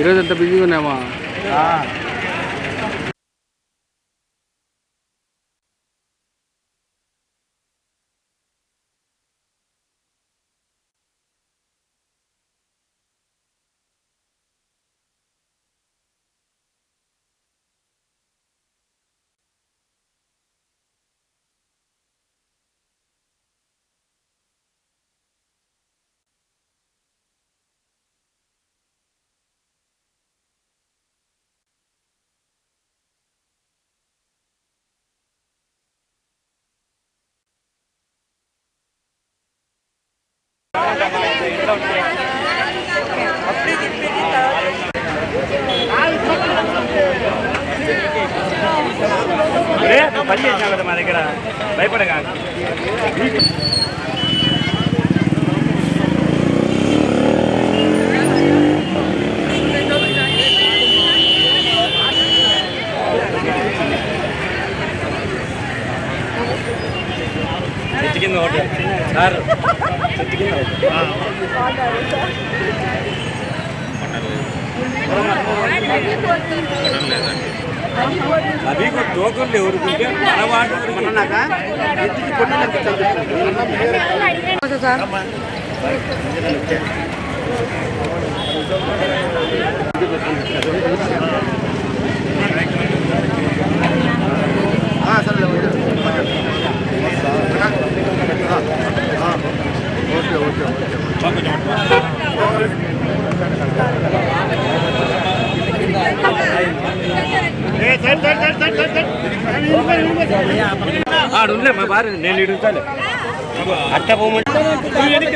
ఈరోజు ఎంత బిజీగా ఉన్నామా? పని చేసినావు కదా మా దగ్గర. భయపడగా. చెట్టు కింద ఒకటి. సార్. చెట్టు కింద ఒకటి అవి టోకన్లు ఎవరుకుంటే మన వాటి ఆడుండే మా భార్య నేను ఇడుగుతాను అట్ట పోమంటే మెకానిక్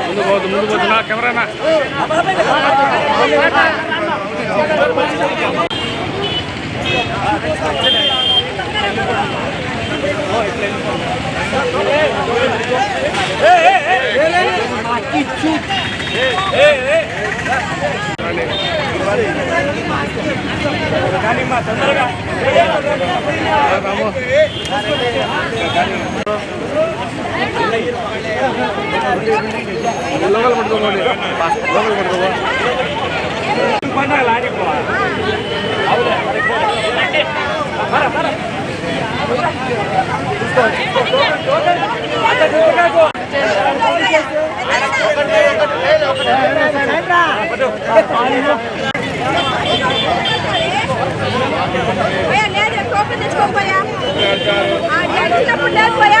ముందు పోదు ముందు పోదు పోతున్నా కెమెరానా లోకల్ పట్టుకోండి లోకల్ పట్టుకో పోయా లేదు కోపం తెచ్చుకోకపోయా? ఆ డ్యాడీ లేకపోయా?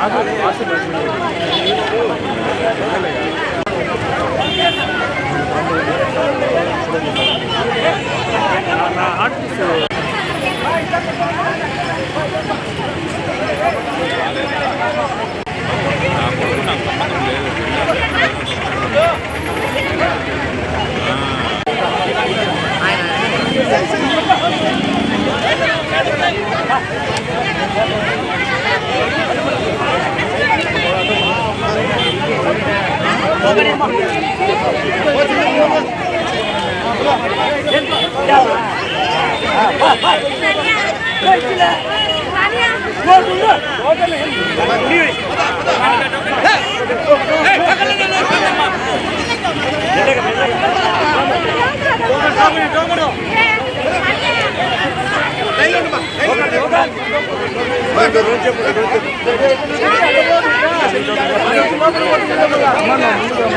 I'm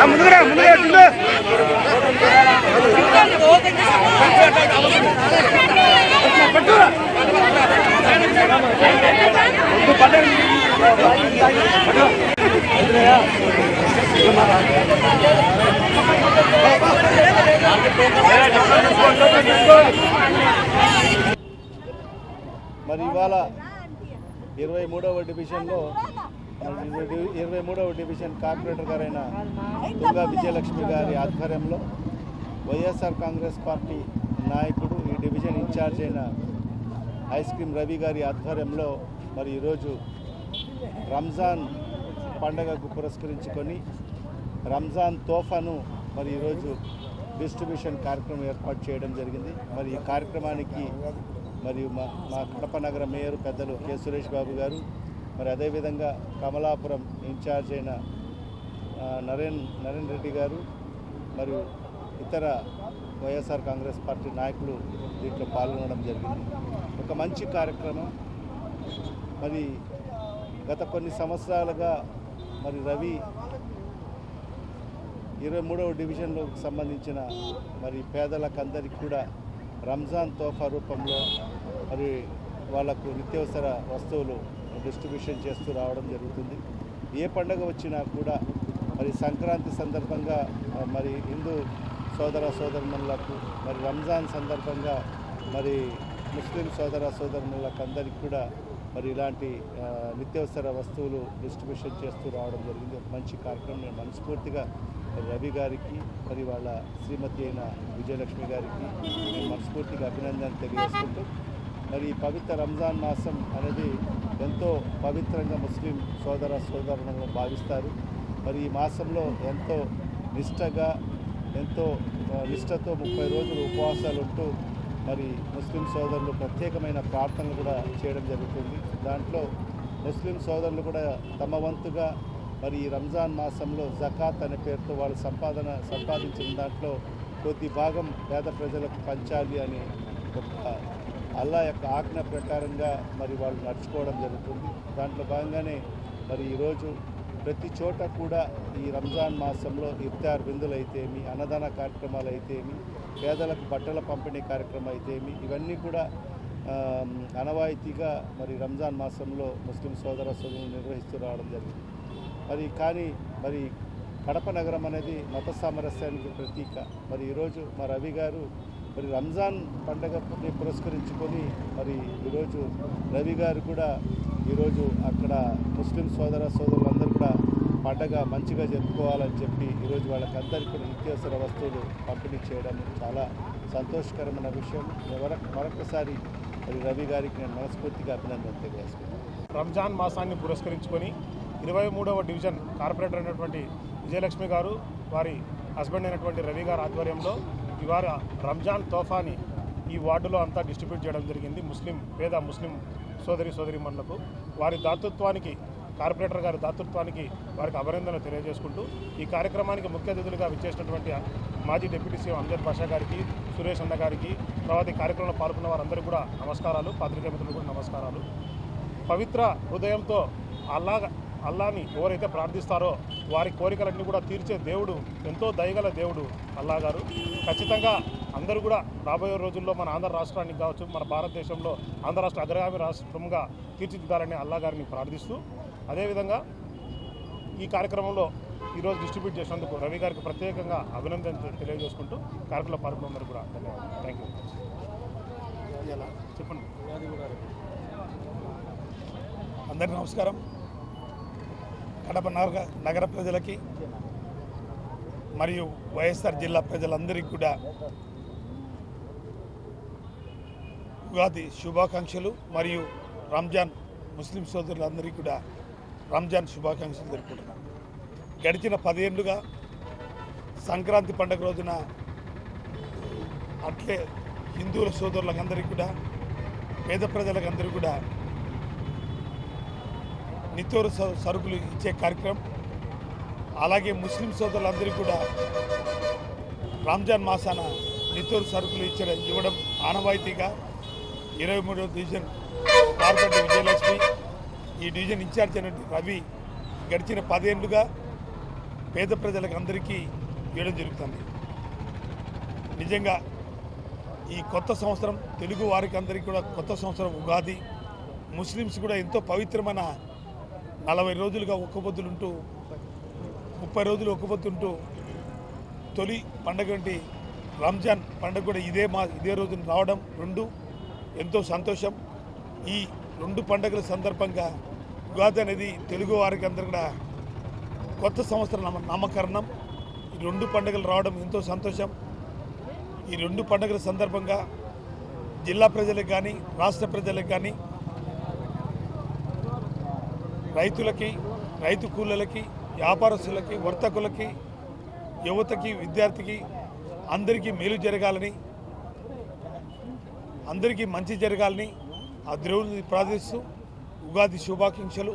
ముందుగా ముందుగా మరి ఇవాళ ఇరవై మూడవ డివిజన్లో ఇరవై- ఇరవై మూడవ డివిజన్ కార్పొరేటర్ గారైన దుర్గా విజయలక్ష్మి గారి ఆధ్వర్యంలో వైఎస్ఆర్ కాంగ్రెస్ పార్టీ నాయకుడు ఈ డివిజన్ ఇన్ఛార్జ్ అయిన ఐస్ క్రీమ్ రవి గారి ఆధ్వర్యంలో మరి ఈరోజు రంజాన్ పండగకు పురస్కరించుకొని రంజాన్ తోఫాను మరి ఈరోజు డిస్ట్రిబ్యూషన్ కార్యక్రమం ఏర్పాటు చేయడం జరిగింది. మరి ఈ కార్యక్రమానికి మరియు మా మా కడప నగర మేయర్ పెద్దలు కె సురేష్ బాబు గారు మరి అదేవిధంగా కమలాపురం ఇన్ఛార్జ్ అయిన నరేన్ నరేన్ రెడ్డి గారు మరియు ఇతర వైఎస్ఆర్ కాంగ్రెస్ పార్టీ నాయకులు దీంట్లో పాల్గొనడం జరిగింది. ఒక మంచి కార్యక్రమం. మరి గత కొన్ని సంవత్సరాలుగా మరి రవి ఇరవై మూడవ డివిజన్లోకి సంబంధించిన మరి పేదలకందరికీ కూడా రంజాన్ తోఫా రూపంలో మరి వాళ్ళకు నిత్యావసర వస్తువులు డిస్ట్రిబ్యూషన్ చేస్తూ రావడం జరుగుతుంది. ఏ పండగ వచ్చినా కూడా మరి సంక్రాంతి సందర్భంగా మరి హిందూ సోదర సోదరులకు మరి రంజాన్ సందర్భంగా మరి ముస్లిం సోదర సోదరులకు అందరికీ కూడా మరి ఇలాంటి నిత్యవసర నిత్యావసర వస్తువులు డిస్ట్రిబ్యూషన్ చేస్తూ రావడం జరిగింది. ఒక మంచి కార్యక్రమం. నేను మనస్ఫూర్తిగా రవి గారికి మరి వాళ్ళ శ్రీమతి అయిన విజయలక్ష్మి గారికి నేను మనస్ఫూర్తిగా అభినందనలు తెలియజేసుకుంటూ మరి ఈ పవిత్ర రంజాన్ మాసం అనేది ఎంతో పవిత్రంగా ముస్లిం సోదర సోదరులను భావిస్తారు మరి ఈ మాసంలో ఎంతో నిష్టగా ఎంతో నిష్టతో ముప్పై రోజులు ఉపవాసాలు ఉంటూ మరి ముస్లిం సోదరులు ప్రత్యేకమైన ప్రార్థనలు కూడా చేయడం జరుగుతుంది. దాంట్లో ముస్లిం సోదరులు కూడా తమ వంతుగా మరి ఈ రంజాన్ మాసంలో జకాత్ అనే పేరుతో వాళ్ళు సంపాదన సంపాదించిన దాంట్లో కొద్ది భాగం పేద ప్రజలకు పంచాలి అని ఒక అల్లా యొక్క ఆజ్ఞ ప్రకారంగా మరి వాళ్ళు నడుచుకోవడం జరుగుతుంది. దాంట్లో భాగంగానే మరి ఈరోజు ప్రతి చోట కూడా ఈ రంజాన్ మాసంలో ఇఫ్తార్ విందులు అయితేమి అన్నదాన కార్యక్రమాలు అయితేమి పేదలకు బట్టల పంపిణీ కార్యక్రమం అయితేమి ఇవన్నీ కూడా అనవాయితీగా మరి రంజాన్ మాసంలో ముస్లిం సోదర సోదరులు నిర్వహిస్తూ రావడం జరిగింది. మరి కానీ మరి కడప నగరం అనేది మత సామరస్యానికి ప్రతీక. మరి ఈరోజు మా రవి గారు మరి రంజాన్ పండగని పురస్కరించుకొని మరి ఈరోజు రవి గారు కూడా ఈరోజు అక్కడ ముస్లిం సోదర సోదరులందరూ కూడా పండగ మంచిగా జరుపుకోవాలని చెప్పి ఈరోజు వాళ్ళకందరికీ కూడా నిత్యావసర వస్తువులు పంపిణీ చేయడం చాలా సంతోషకరమైన విషయం. మరొకసారి మరి రవి గారికి నేను మనస్ఫూర్తిగా అభినందన తెలియజేసుకుంటాను రంజాన్ మాసాన్ని పురస్కరించుకొని ఇరవై మూడవ డివిజన్ కార్పొరేటర్ అయినటువంటి విజయలక్ష్మి గారు వారి హస్బెండ్ అయినటువంటి రవి గారి ఆధ్వర్యంలో ఇవాళ రంజాన్ తోఫాని ఈ వార్డులో అంతా డిస్ట్రిబ్యూట్ చేయడం జరిగింది. ముస్లిం పేద ముస్లిం సోదరి సోదరిమణులకు వారి దాతృత్వానికి కార్పొరేటర్ గారి దాతృత్వానికి వారికి అభినందనలు తెలియజేసుకుంటూ ఈ కార్యక్రమానికి ముఖ్య అతిథులుగా విచ్చేసినటువంటి మాజీ డిప్యూటీ సీఎం అంజద్ భాషా గారికి సురేష్ అన్న గారికి తర్వాత ఈ కార్యక్రమంలో పాల్గొన్న వారందరికీ కూడా నమస్కారాలు. పాత్రికేయ మిత్రులకు కూడా నమస్కారాలు. పవిత్ర హృదయంతో అల్లా అల్లాని ఎవరైతే ప్రార్థిస్తారో వారి కోరికలన్నీ కూడా తీర్చే దేవుడు ఎంతో దయగల దేవుడు అల్లా గారు. ఖచ్చితంగా అందరూ కూడా రాబోయే రోజుల్లో మన ఆంధ్ర రాష్ట్రానికి కావచ్చు మన భారతదేశంలో ఆంధ్ర రాష్ట్ర అగ్రగామి రాష్ట్రంగా తీర్చిదిద్దాలని అల్లా గారిని ప్రార్థిస్తూ అదేవిధంగా ఈ కార్యక్రమంలో ఈరోజు డిస్ట్రిబ్యూట్ చేసినందుకు రవి గారికి ప్రత్యేకంగా అభినందన తెలియజేసుకుంటూ కార్యక్రమంలో పాల్గొన్నందరూ కూడా ధన్యవాదాలు. థ్యాంక్ యూ చెప్పండి. అందరికీ నమస్కారం. కడప నగర నగర ప్రజలకి మరియు వైఎస్ఆర్ జిల్లా ప్రజలందరికీ కూడా ఉగాది శుభాకాంక్షలు మరియు రంజాన్ ముస్లిం సోదరులందరికీ కూడా రంజాన్ శుభాకాంక్షలు తెలుపుకుంటున్నాను గడిచిన పదేళ్ళుగా సంక్రాంతి పండుగ రోజున అట్లే హిందువుల సోదరులకందరికీ కూడా పేద ప్రజలకందరికీ కూడా నిత్యవర సరుకులు ఇచ్చే కార్యక్రమం. అలాగే ముస్లిం సోదరులందరికీ కూడా రంజాన్ మాసాన నిత్యవర సరుకులు ఇచ్చడం ఇవ్వడం ఆనవాయితీగా ఇరవై మూడవ డివిజన్ కార్పొరేటర్ విజయలక్ష్మి ఈ డివిజన్ ఇన్ఛార్జ్ అయినటువంటి రవి గడిచిన పదేళ్ళుగా పేద ప్రజలకు అందరికీ ఇవ్వడం జరుగుతుంది. నిజంగా ఈ కొత్త సంవత్సరం తెలుగు వారికి అందరికీ కూడా కొత్త సంవత్సరం ఉగాది ముస్లిమ్స్ కూడా ఎంతో పవిత్రమైన నలభై రోజులుగా ఒక్కబొద్దులుంటూ ముప్పై రోజులు ఒక్కబొద్దుంటూ తొలి పండగ వంటి రంజాన్ పండుగ కూడా ఇదే మా ఇదే రోజున రావడం రెండు. ఎంతో సంతోషం. ఈ రెండు పండుగల సందర్భంగా ఉగాది అనేది తెలుగు వారికి అందరు కూడా కొత్త సంవత్సరం నామకరణం. ఈ రెండు పండుగలు రావడం ఎంతో సంతోషం. ఈ రెండు పండుగల సందర్భంగా జిల్లా ప్రజలకు కానీ రాష్ట్ర ప్రజలకు కానీ రైతులకి రైతు కూలీలకి వ్యాపారస్తులకి వర్తకులకి యువతకి విద్యార్థికి అందరికీ మేలు జరగాలని అందరికీ మంచి జరగాలని ఆ దేవుడిని ప్రార్థిస్తూ ఉగాది శుభాకాంక్షలు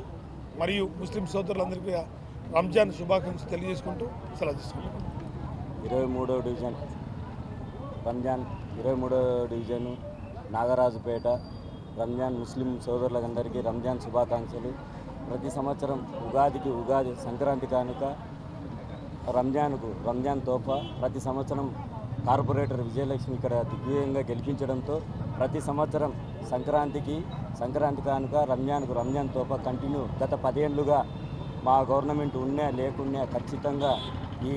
మరియు ముస్లిం సోదరులందరికీ రంజాన్ శుభాకాంక్షలు తెలియజేసుకుంటూ సెలవు తీసుకుంటాం ఇరవై మూడో డివిజన్. రంజాన్ ఇరవై మూడో డివిజను నాగరాజుపేట రంజాన్ ముస్లిం సోదరులందరికీ రంజాన్ శుభాకాంక్షలు. ప్రతి సంవత్సరం ఉగాదికి ఉగాది సంక్రాంతి కానుక రంజాన్కు రంజాన్ తోఫా ప్రతి సంవత్సరం కార్పొరేటర్ విజయలక్ష్మి ఇక్కడ దిగ్విజయంగా గెలిపించడంతో ప్రతి సంవత్సరం సంక్రాంతికి సంక్రాంతి కానుక రంజాన్కు రంజాన్ తోప కంటిన్యూ గత పదేళ్ళుగా మా గవర్నమెంట్ ఉన్నా లేకున్నా ఖచ్చితంగా ఈ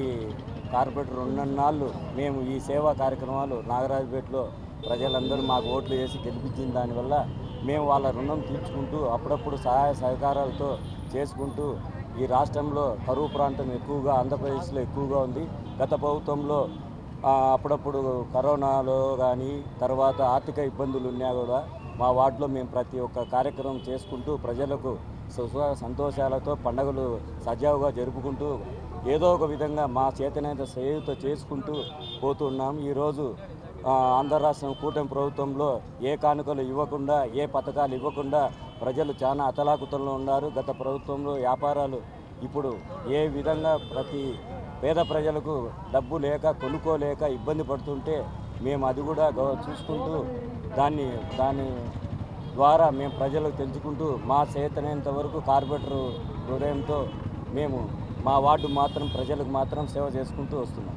కార్పొరేటర్ ఉన్నన్నాళ్ళు మేము ఈ సేవా కార్యక్రమాలు నాగరాజుపేటలో ప్రజలందరూ మాకు ఓట్లు వేసి గెలిపించిన దానివల్ల మేము వాళ్ళ రుణం తీర్చుకుంటూ అప్పుడప్పుడు సహాయ సహకారాలతో చేసుకుంటూ ఈ రాష్ట్రంలో కరువు ప్రాంతం ఎక్కువగా ఆంధ్రప్రదేశ్లో ఎక్కువగా ఉంది. గత ప్రభుత్వంలో అప్పుడప్పుడు కరోనాలో కానీ తర్వాత ఆర్థిక ఇబ్బందులు ఉన్నా కూడా మా వార్డులో మేము ప్రతి ఒక్క కార్యక్రమం చేసుకుంటూ ప్రజలకు సంతోషాలతో పండుగలు సజావుగా జరుపుకుంటూ ఏదో ఒక విధంగా మా చేతనైతే సేవతో చేసుకుంటూ పోతున్నాం. ఈరోజు ఆంధ్ర రాష్ట్రం కూటమి ప్రభుత్వంలో ఏ కానుకలు ఇవ్వకుండా ఏ పథకాలు ఇవ్వకుండా ప్రజలు చాలా అతలాకుతల్లో ఉన్నారు. గత ప్రభుత్వంలో వ్యాపారాలు ఇప్పుడు ఏ విధంగా ప్రతి పేద ప్రజలకు డబ్బు లేక కొనుక్కోలేక ఇబ్బంది పడుతుంటే మేము అది కూడా గౌ- చూసుకుంటూ దాన్ని దాని ద్వారా మేము ప్రజలకు తెలుసుకుంటూ మా చేతనేంత వరకు కార్పొరేటర్ హృదయంతో మేము మా వార్డు మాత్రం ప్రజలకు మాత్రం సేవ చేసుకుంటూ వస్తున్నాం.